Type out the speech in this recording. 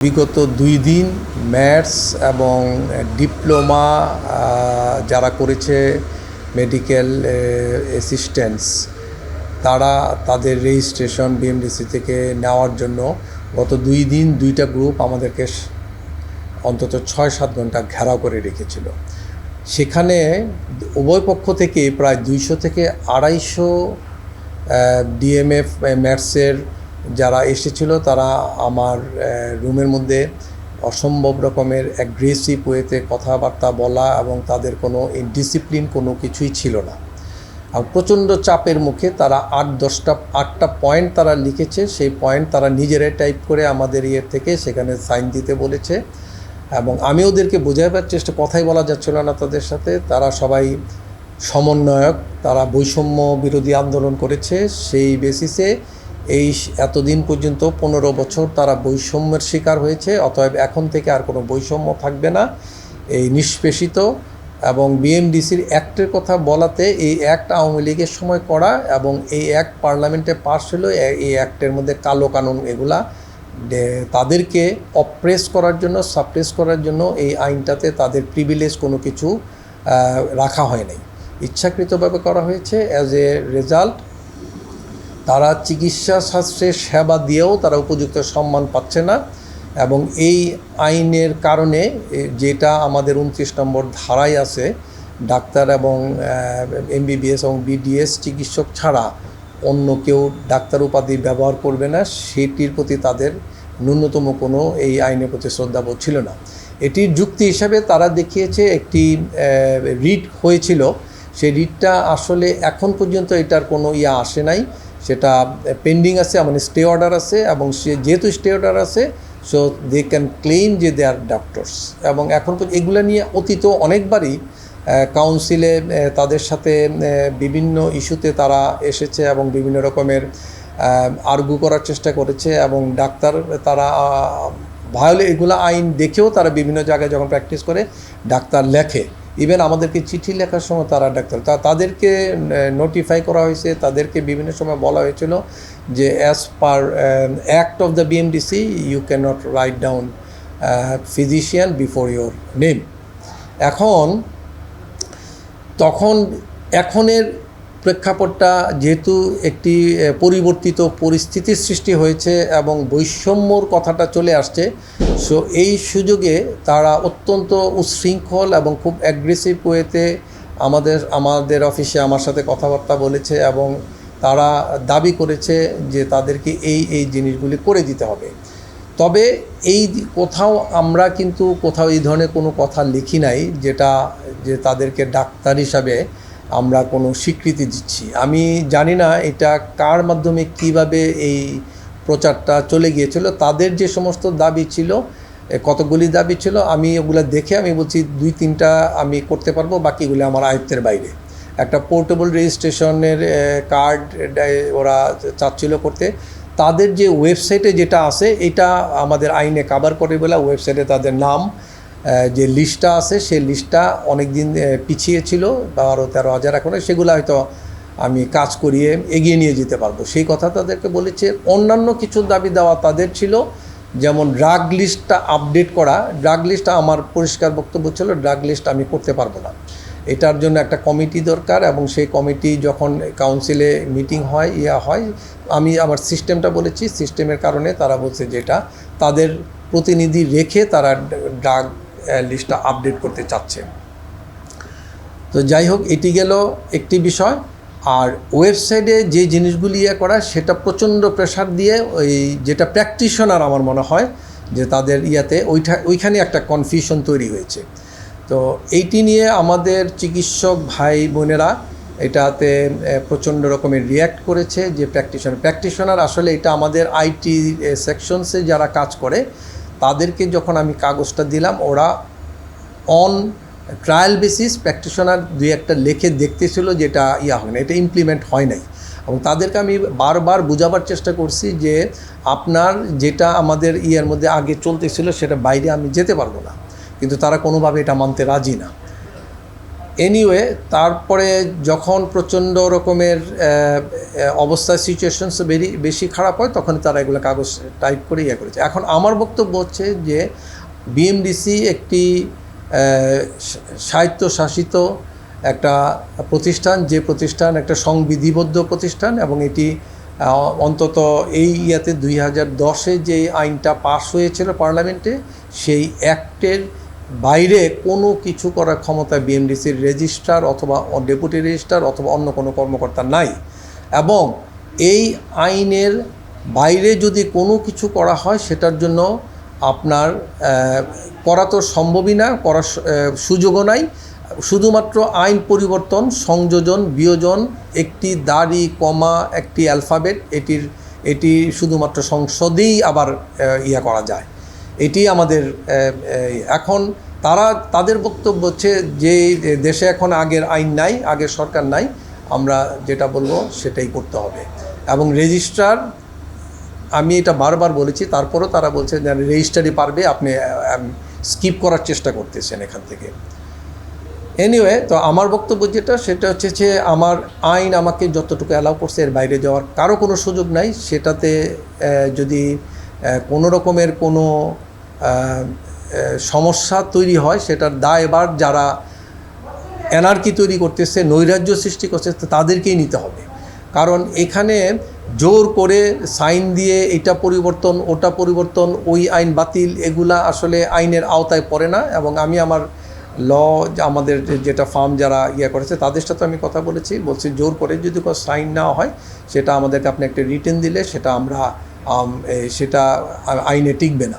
বিগত দুই দিন ম্যাথস এবং ডিপ্লোমা যারা করেছে মেডিকেল অ্যাসিস্ট্যান্স তারা তাদের রেজিস্ট্রেশন বিএমডিসি থেকে নেওয়ার জন্য গত দুই দিন দুইটা গ্রুপ আমাদেরকে অন্তত ছয় সাত ঘণ্টা ঘেরাও করে রেখেছিল। সেখানে উভয় পক্ষ থেকে প্রায় দুইশো থেকে আড়াইশো ডিএমএফ ম্যাথসের যারা এসেছিল, তারা আমার রুমের মধ্যে অসম্ভব রকমের অ্যাগ্রেসিভ ওয়েতে কথাবার্তা বলা এবং তাদের কোনো ডিসিপ্লিন কোনো কিছুই ছিল না। আর প্রচণ্ড চাপের মুখে তারা আট, দশটা, আটটা পয়েন্ট তারা লিখেছে, সেই পয়েন্ট তারা নিজেরাই টাইপ করে আমাদের ইয়ের থেকে সেখানে সাইন দিতে বলেছে। এবং আমি ওদেরকে বোঝাবার চেষ্টা, কথাই বলা যাচ্ছিল না তাদের সাথে। তারা সবাই সমন্বয়ক, তারা বৈষম্য বিরোধী আন্দোলন করেছে, সেই বেসিসে এই এতদিন পর্যন্ত পনেরো বছর তারা বৈষম্যের শিকার হয়েছে, অতএব এখন থেকে আর কোনো বৈষম্য থাকবে না। এই নিষ্পেষিত এবং বিএমডিসির অ্যাক্টের কথা বলাতে এই অ্যাক্ট আওয়ামী লীগের সময় করা এবং এই অ্যাক্ট পার্লামেন্টে পাশ হলো এই অ্যাক্টের মধ্যে কালো কানুন এগুলা তাদেরকে অপ্রেস করার জন্য সাপ্রেস করার জন্য এই আইনটাতে তাদের প্রিভিলেজ কোনো কিছু রাখা হয় নাই। ইচ্ছাকৃতভাবে করা হয়েছে অ্যাজ এ রেজাল্ট তারা চিকিৎসা শাস্ত্রের সেবা দিয়েও তারা উপযুক্ত সম্মান পাচ্ছে না এবং এই আইনের কারণে যেটা আমাদের উনত্রিশ নম্বর ধারায় আছে, ডাক্তার এবং এমবিবিএস এবং বিডিএস চিকিৎসক ছাড়া অন্য কেউ ডাক্তার উপাধি ব্যবহার করবে না, সেটির প্রতি তাদের ন্যূনতম কোনো এই আইনের প্রতি শ্রদ্ধাবোধ ছিল না। এটির যুক্তি হিসাবে তারা দেখিয়েছে একটি রিট হয়েছিল। সেই রিটটা আসলে এখন পর্যন্ত এটার কোনো ইয়া আসে নাই। সেটা পেন্ডিং আছে মানে স্টে অর্ডার আছে এবং সে যেহেতু স্টে অর্ডার আছে সো দে ক্যান ক্লেইম যে দে আর ডক্টরস এবং এখন এগুলো নিয়ে অতীত অনেকবারই কাউন্সিলে তাদের সাথে বিভিন্ন ইস্যুতে তারা এসেছে এবং বিভিন্ন রকমের আর্গু করার চেষ্টা করেছে এবং ডাক্তার তারা ভায়োলে এগুলো আইন দেখেও তারা বিভিন্ন জায়গায় যখন প্র্যাকটিস করে, ডাক্তার লেখে। ইভেন আমাদেরকে চিঠি লেখার সময় তারা ডাক্তার তা তাদেরকে নোটিফাই করা হয়েছে, তাদেরকে বিভিন্ন সময় বলা হয়েছিল যে as per act of the BMDC you can not write down physician before your name এখন, তখন, এখনের প্রেক্ষাপটটা যেহেতু একটি পরিবর্তিত পরিস্থিতির সৃষ্টি হয়েছে এবং বৈষম্যর কথাটা চলে আসছে, সো এই সুযোগে তারা অত্যন্ত উচ্ছৃঙ্খল এবং খুব অ্যাগ্রেসিভ ওয়েতে আমাদের আমাদের অফিসে আমার সাথে কথাবার্তা বলেছে এবং তারা দাবি করেছে যে তাদেরকে এই এই জিনিসগুলি করে দিতে হবে। তবে এই কোথাও আমরা কিন্তু কোথাও এই ধরনের কোনো কথা লিখি নাই যেটা, যে তাদেরকে ডাক্তার হিসাবে আমরা কোনো স্বীকৃতি দিচ্ছি। আমি জানি না এটা কার মাধ্যমে কীভাবে এই প্রচারটা চলে গিয়েছিল। তাদের যে সমস্ত দাবি ছিল কতগুলি দাবি ছিল, আমি ওগুলো দেখে আমি বলছি দুই, তিনটা আমি করতে পারব, বাকিগুলো আমার আয়ত্তের বাইরে। একটা পোর্টেবল রেজিস্ট্রেশনের কার্ড ওরা চাচ্ছিল করতে। তাদের যে ওয়েবসাইটে যেটা আছে, এটা আমাদের আইনে কাভার করে বলে, ওয়েবসাইটে তাদের নাম যে লিস্টটা আছে, সেই লিস্টটা অনেক দিন পিছিয়ে ছিল, বারো, তেরো হাজার এখন, সেগুলো হয়তো আমি কাজ করিয়ে এগিয়ে নিয়ে যেতে পারব। সেই কথা তাদেরকে বলেছে, অন্যান্য কিছু দাবি দেওয়া তাদের ছিল, যেমন ড্রাগ লিস্টটা আপডেট করা। ড্রাগ লিস্টটা আমার পরিষ্কার বক্তব্য ছিল, ড্রাগ লিস্ট আমি করতে পারব না। এটার জন্য একটা কমিটি দরকার এবং সেই কমিটি যখন কাউন্সিলে মিটিং হয়, ইয়া হয়, আমি আমার সিস্টেমটা বলেছি, সিস্টেমের কারণে তারা বলছে যেটা তাদের প্রতিনিধি রেখে তারা ড্রাগ লিস্টটা আপডেট করতে চাচ্ছে। তো যাই হোক, এটি গেল একটি বিষয়। আর ওয়েবসাইটে যে জিনিসগুলি ইয়ে করা, সেটা প্রচণ্ড প্রেশার দিয়ে ওই যেটা প্র্যাকটিশনার আমার মনে হয়, যে তাদের ইয়াতে ওইটা ওইখানে একটা কনফিউশন তৈরি হয়েছে। তো এইটি নিয়ে আমাদের চিকিৎসক ভাই বোনেরা এটাতে প্রচণ্ড রকমের রিয়্যাক্ট করেছে যে প্র্যাকটিশনার প্র্যাকটিশনার আসলে এটা আমাদের আইটি সেকশনসে যারা কাজ করে তাদেরকে যখন আমি কাগজটা দিলাম, ওরা অন ট্রায়াল বেসিস প্র্যাকটিশনার দুই একটা লেখে দেখতেছিল যেটা ইয়া হয় না, এটা ইমপ্লিমেন্ট হয় নাই। এবং তাদেরকে আমি বারবার বোঝাবার চেষ্টা করছি যে আপনার যেটা আমাদের ইয়ের মধ্যে আগে চলতেছিল, সেটা বাইরে আমি যেতে পারব না। কিন্তু তারা কোনোভাবে এটা মানতে রাজি না। এনিওয়ে তারপরে যখন প্রচণ্ড রকমের অবস্থা সিচুয়েশনস বেরি বেশি খারাপ হয় তখন তারা এগুলো কাগজ টাইপ করে ইয়ে করেছে। এখন আমার বক্তব্য হচ্ছে যে বিএমডিসি একটি আহ, সা- স্বায়ত্তশাসিত একটা প্রতিষ্ঠান যে প্রতিষ্ঠান একটা সংবিধিবদ্ধ প্রতিষ্ঠান এবং এটি অন্তত এই ইয়াতে দুই হাজার দশে যে আইনটা পাশ হয়েছিল পার্লামেন্টে সেই অ্যাক্টের বাইরে কোনো কিছু করার ক্ষমতা বিএমডিসির রেজিস্ট্রার অথবা ডেপুটি রেজিস্ট্রার অথবা অন্য কোনো কর্মকর্তা নাই। এবং এই আইনের বাইরে যদি কোনো কিছু করা হয়, সেটার জন্য আপনার করা তো সম্ভবই না, করার সুযোগও নাই। শুধুমাত্র আইন পরিবর্তন, সংযোজন, বিয়োজন, একটি দাড়ি, কমা, একটি অ্যালফাবেট, এটির, এটি শুধুমাত্র সংসদেই আবার ইয়া করা যায়। এটি আমাদের এখন তারা, তাদের বক্তব্য হচ্ছে যে দেশে এখন আগের আইন নাই, আগের সরকার নাই, আমরা যেটা বলব সেটাই করতে হবে। এবং রেজিস্ট্রার, আমি এটা বারবার বলেছি, তারপরও তারা বলছে যে রেজিস্ট্রারই পারবে, আপনি স্কিপ করার চেষ্টা করতেছেন এখান থেকে। এনিওয়ে তো আমার বক্তব্য যেটা, সেটা হচ্ছে যে আমার আইন আমাকে যতটুকু অ্যালাউ করছে, এর বাইরে যাওয়ার কারও কোনো সুযোগ নাই। সেটাতে যদি কোনো রকমের কোনো সমস্যা তৈরি হয়, সেটার দায়ভার যারা এনার্কি তৈরি করতেছে, নৈরাজ্য সৃষ্টি করছে তাদেরকেই নিতে হবে। কারণ এখানে জোর করে সাইন দিয়ে এটা পরিবর্তন, ওটা পরিবর্তন, ওই আইন বাতিল, এগুলা আসলে আইনের আওতায় পড়ে না এবং আমি আমার ল, আমাদের যেটা ফার্ম যারা ইয়ে করেছে, তাদের সাথে আমি কথা বলেছি, বলছি জোর করে যদি কোনো সাইন নেওয়া হয়, সেটা আমাদেরকে আপনি একটা রিটেন দিলে সেটা আমরা সেটা আইনে টিকবে না।